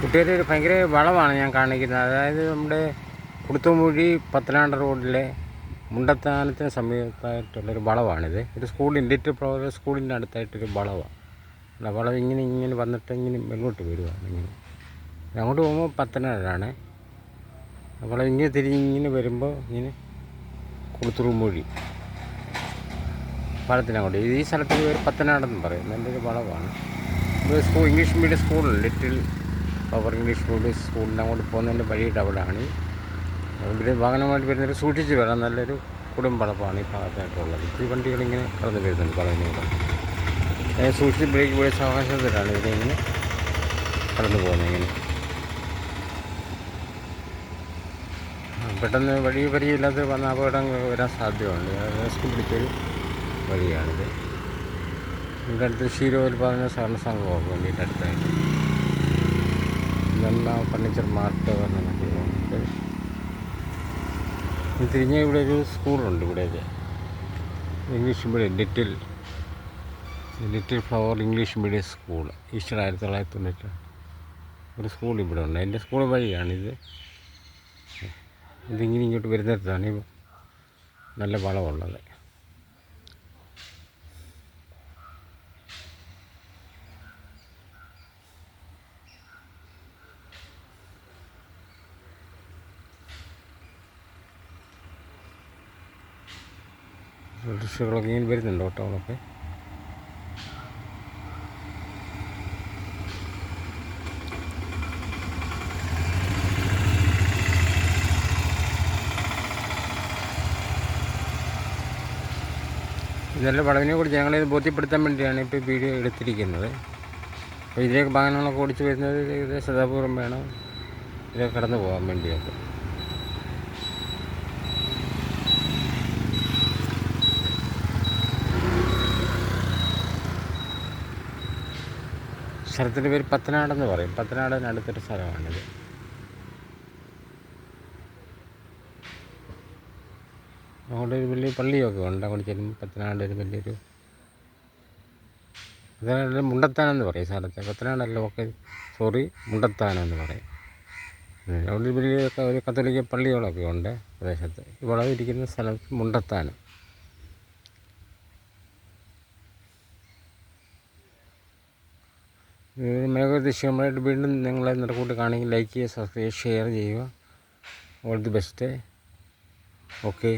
കുട്ടിയുടെ ഒരു ഭയങ്കര വളവാണ് ഞാൻ കാണിക്കുന്നത്. അതായത് നമ്മുടെ കുടുത്തുമൂഴി പത്തനാട് റോഡിലെ മുണ്ടത്താനത്തിന് സമീപത്തായിട്ടുള്ളൊരു വളവാണിത്. ഒരു സ്കൂളിന്റെ ലിറ്റിൽ പ്രോഗ്രസ് സ്കൂളിന്റെ അടുത്തായിട്ടൊരു വളവാണ് ആ വളവ് ഇങ്ങനെ ഇങ്ങനെ വന്നിട്ട് ഇങ്ങനെ മുന്നോട്ട് വരുവാണ് ഇങ്ങനെ. അങ്ങോട്ട് പോകുമ്പോൾ പത്തനാടാണ്. അപ്പോൾ ഇങ്ങനെ തിരിഞ്ഞിങ്ങനെ വരുമ്പോൾ ഇങ്ങനെ കുളുത്തുറുമൊഴി പാലത്തിനങ്ങോട്ട് ഈ സ്ഥലത്ത് പേര് പത്തനാടെന്ന് പറയും നല്ലൊരു വളവാണ്. സ്കൂൾ ഇംഗ്ലീഷ് മീഡിയം സ്കൂളുണ്ട്. ലിറ്റിൽ പവർ ഇംഗ്ലീഷ് മീഡിയം സ്കൂളിന്റെ അങ്ങോട്ട് പോകുന്നതിന്റെ വഴി ഡബിളാണ് ഇവിടെ വാഹനമായിട്ട് വരുന്നവർ സൂക്ഷിച്ച് വരാം നല്ലൊരു കുടുംബളപ്പാണ് ഈ ഭാഗത്തായിട്ടുള്ളത്. ഈ വണ്ടികളിങ്ങനെ കടന്നു വരുന്നുണ്ട് പറയുന്നത് സൂക്ഷിച്ച് ബ്രേക്ക് പോയ സാഹചര്യത്തിലാണ് ഇതിങ്ങനെ കടന്നു പോകുന്നത് ഇങ്ങനെ. പെട്ടെന്ന് വഴി പരിചയമില്ലാത്ത വന്ന അപകടം വരാൻ സാധ്യതയുണ്ട്. റിസ്ക് പിടിച്ചൊരു വഴിയാണിത്. ഇവിടെ അടുത്ത് ക്ഷീരോത്പാദന സഹകരണ സംഘമൊക്കെ വേണ്ടിയിട്ട് അടുത്തായിട്ട്. ഇതെല്ലാം ഫർണിച്ചർ മാർട്ട് പറഞ്ഞൊക്കെ ഇത് തിരിഞ്ഞ ഇവിടെ ഒരു സ്കൂളുണ്ട് ഇവിടെയൊക്കെ English medium little little flower English medium school Easter ആയിരത്തി തൊള്ളായിരത്തി തൊണ്ണൂറ്റി ഒരു സ്കൂൾ ഇവിടെ ഉണ്ട്. എന്റെ സ്കൂൾ വഴിയാണിത് ഇതിങ്ങനെ ഇങ്ങോട്ട് വരുന്നിടത്താണ് നല്ല വളമുള്ളത്. ഓട്ടോറിക്ഷകളൊക്കെ ഇങ്ങനെ വരുന്നുണ്ട് ഓട്ടോകളൊക്കെ ഇതെല്ലാം വളവിനെ കുറിച്ച് ഞങ്ങളിത് ബോധ്യപ്പെടുത്താൻ വേണ്ടിയാണ് ഇപ്പോൾ വീഡിയോ എടുത്തിരിക്കുന്നത്. അപ്പോൾ ഇതിലേക്ക് വാഹനങ്ങളൊക്കെ ഓടിച്ച് വരുന്നത് ഏകദേശം ശ്രദ്ധാപൂർവം വേണം. ഇതിലേക്ക് കടന്നു പോകാൻ വേണ്ടിയൊക്കെ. സ്ഥലത്തിന്റെ പേര് പത്തനാടെന്ന് പറയും. പത്തനാടിന് അടുത്തൊരു സ്ഥലമാണിത്. അവിടെ ഒരു വലിയ പള്ളിയൊക്കെ ഉണ്ട്. അങ്ങോട്ട് ചെല്ലുമ്പോൾ പത്തനാട് ഒരു വലിയൊരു അതായത് മുണ്ടത്താനം എന്ന് പറയും സ്ഥലത്തെ. പത്തനാടല്ല ഒക്കെ സോറി മുണ്ടത്താനം എന്ന് പറയും. അവിടെ ഒരു വലിയ ഒരു കത്തോലിക്ക പള്ളികളൊക്കെ ഉണ്ട് പ്രദേശത്ത്. ഇവിടെ ഇരിക്കുന്ന സ്ഥലത്ത് മുണ്ടത്താനം. മേഘ ദൃശ്യമായിട്ട് വീണ്ടും നിങ്ങളെ നിറക്കൂട്ട് കാണുകയും ലൈക്ക് ചെയ്യുക സബ്സ്ക്രൈബ് ഷെയർ ചെയ്യുക. All the best okay